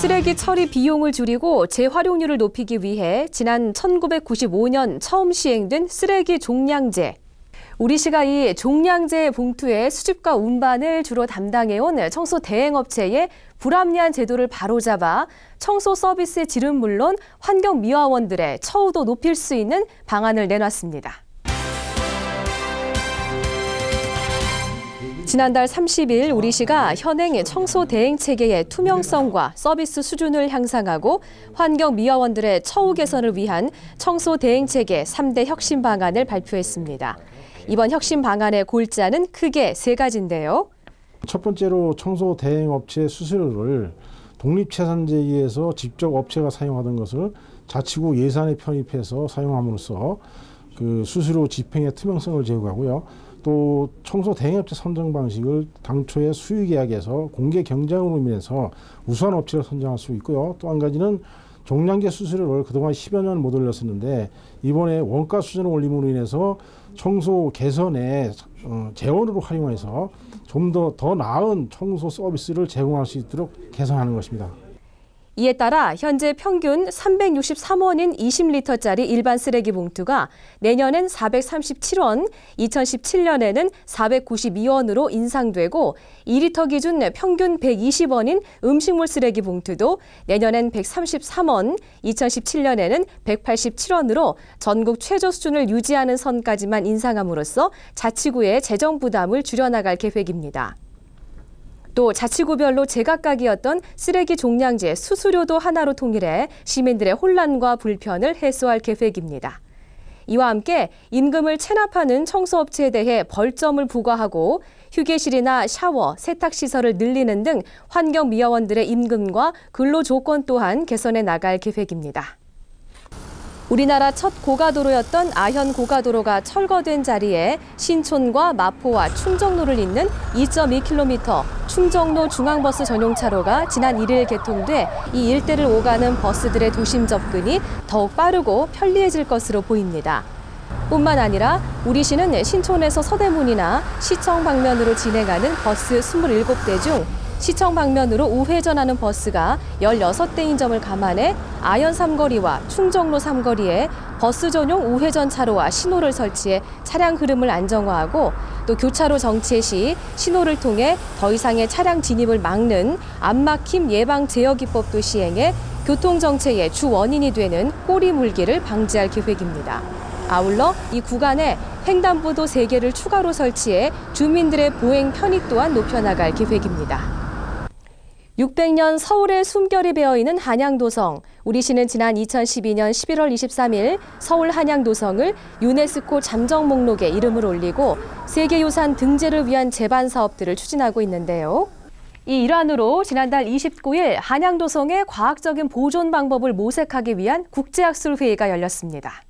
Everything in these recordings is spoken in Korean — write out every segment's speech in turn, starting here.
쓰레기 처리 비용을 줄이고 재활용률을 높이기 위해 지난 1995년 처음 시행된 쓰레기 종량제. 우리 시가 이 종량제 봉투의 수집과 운반을 주로 담당해온 청소 대행업체의 불합리한 제도를 바로잡아 청소 서비스의 질은 물론 환경 미화원들의 처우도 높일 수 있는 방안을 내놨습니다. 지난달 30일 우리 시가 현행 청소 대행 체계의 투명성과 서비스 수준을 향상하고 환경 미화원들의 처우 개선을 위한 청소 대행 체계 3대 혁신 방안을 발표했습니다. 이번 혁신 방안의 골자는 크게 세 가지인데요. 첫 번째로 청소 대행 업체 수수료를 독립체산제에 의해서 직접 업체가 사용하던 것을 자치구 예산에 편입해서 사용함으로써 그 수수료 집행의 투명성을 제고하고요. 또 청소 대행업체 선정 방식을 당초의 수의계약에서 공개 경쟁으로 인해서 우수한 업체를 선정할 수 있고요. 또 한 가지는 종량제 수수료를 그동안 10여 년 못 올렸었는데 이번에 원가 수준을 올림으로 인해서 청소 개선에 어, 재원으로 활용해서 좀더더 나은 청소 서비스를 제공할 수 있도록 개선하는 것입니다. 이에 따라 현재 평균 363원인 20리터짜리 일반 쓰레기 봉투가 내년엔 437원, 2017년에는 492원으로 인상되고 2리터 기준 평균 120원인 음식물 쓰레기 봉투도 내년엔 133원, 2017년에는 187원으로 전국 최저 수준을 유지하는 선까지만 인상함으로써 자치구의 재정 부담을 줄여나갈 계획입니다. 또 자치구별로 제각각이었던 쓰레기 종량제 수수료도 하나로 통일해 시민들의 혼란과 불편을 해소할 계획입니다. 이와 함께 임금을 체납하는 청소업체에 대해 벌점을 부과하고 휴게실이나 샤워, 세탁시설을 늘리는 등 환경미화원들의 임금과 근로조건 또한 개선해 나갈 계획입니다. 우리나라 첫 고가도로였던 아현 고가도로가 철거된 자리에 신촌과 마포와 충정로를 잇는 2.2km 충정로 중앙버스 전용차로가 지난 1일 개통돼 이 일대를 오가는 버스들의 도심 접근이 더욱 빠르고 편리해질 것으로 보입니다. 뿐만 아니라 우리 시는 신촌에서 서대문이나 시청 방면으로 진행하는 버스 27대 중 시청 방면으로 우회전하는 버스가 16대인 점을 감안해 아현 삼거리와 충정로 삼거리에 버스 전용 우회전 차로와 신호를 설치해 차량 흐름을 안정화하고 또 교차로 정체 시 신호를 통해 더 이상의 차량 진입을 막는 안막힘 예방 제어 기법도 시행해 교통 정체의 주 원인이 되는 꼬리 물기를 방지할 계획입니다. 아울러 이 구간에 횡단보도 3개를 추가로 설치해 주민들의 보행 편의 또한 높여나갈 계획입니다. 600년 서울의 숨결이 배어있는 한양도성. 우리시는 지난 2012년 11월 23일 서울 한양도성을 유네스코 잠정 목록에 이름을 올리고 세계유산 등재를 위한 재반 사업들을 추진하고 있는데요. 이 일환으로 지난달 29일 한양도성의 과학적인 보존 방법을 모색하기 위한 국제학술회의가 열렸습니다.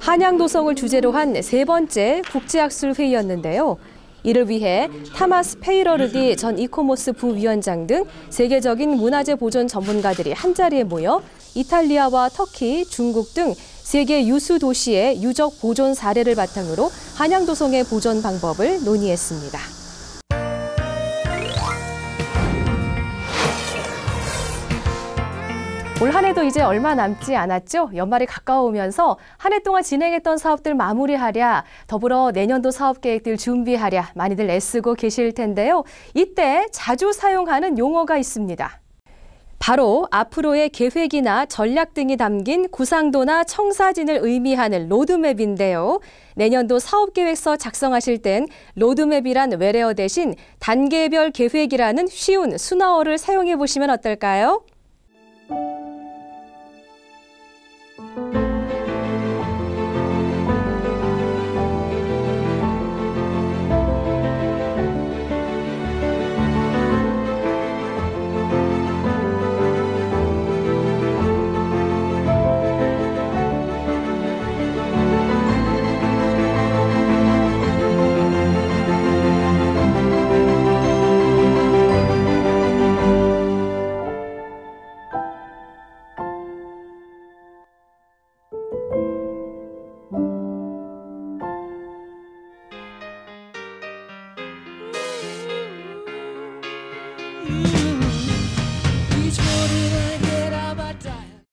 한양도성을 주제로 한 세 번째 국제학술회의였는데요. 이를 위해 타마스 페이러르디 전 이코모스 부위원장 등 세계적인 문화재 보존 전문가들이 한자리에 모여 이탈리아와 터키, 중국 등 세계 유수 도시의 유적 보존 사례를 바탕으로 한양도성의 보존 방법을 논의했습니다. 올 한 해도 이제 얼마 남지 않았죠? 연말이 가까우면서 한 해 동안 진행했던 사업들 마무리하랴, 더불어 내년도 사업 계획들 준비하랴 많이들 애쓰고 계실 텐데요. 이때 자주 사용하는 용어가 있습니다. 바로 앞으로의 계획이나 전략 등이 담긴 구상도나 청사진을 의미하는 로드맵인데요. 내년도 사업계획서 작성하실 땐 로드맵이란 외래어 대신 단계별 계획이라는 쉬운 순화어를 사용해 보시면 어떨까요?